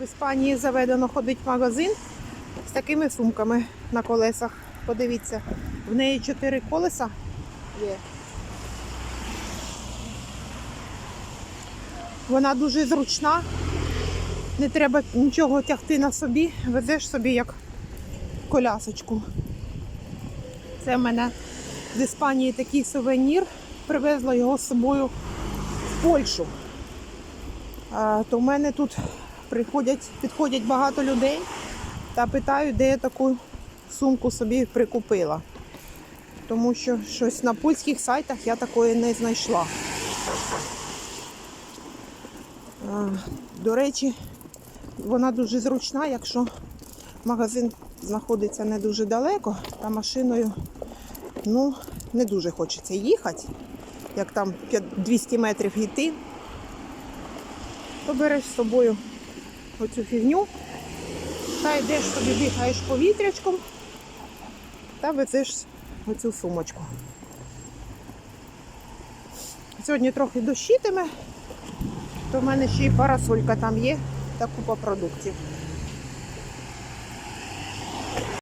В Іспанії заведено ходить магазин з такими сумками на колесах. Подивіться, в неї чотири колеса є. Вона дуже зручна. Не треба нічого тягти на собі, везеш собі як колясочку. Це в мене з Іспанії такий сувенір. Привезла його з собою в Польщу. То в мене тут приходять, підходять багато людей та питають, де я таку сумку собі прикупила. Тому що щось на польських сайтах я такої не знайшла. До речі, вона дуже зручна, якщо магазин знаходиться не дуже далеко, та машиною ну, не дуже хочеться їхати, як там 200 метрів йти, то береш з собою оцю фігню та йдеш собі, бігаєш повітрячком та везеш оцю сумочку. Сьогодні трохи дощитиме, то в мене ще й парасолька там є та купа продуктів.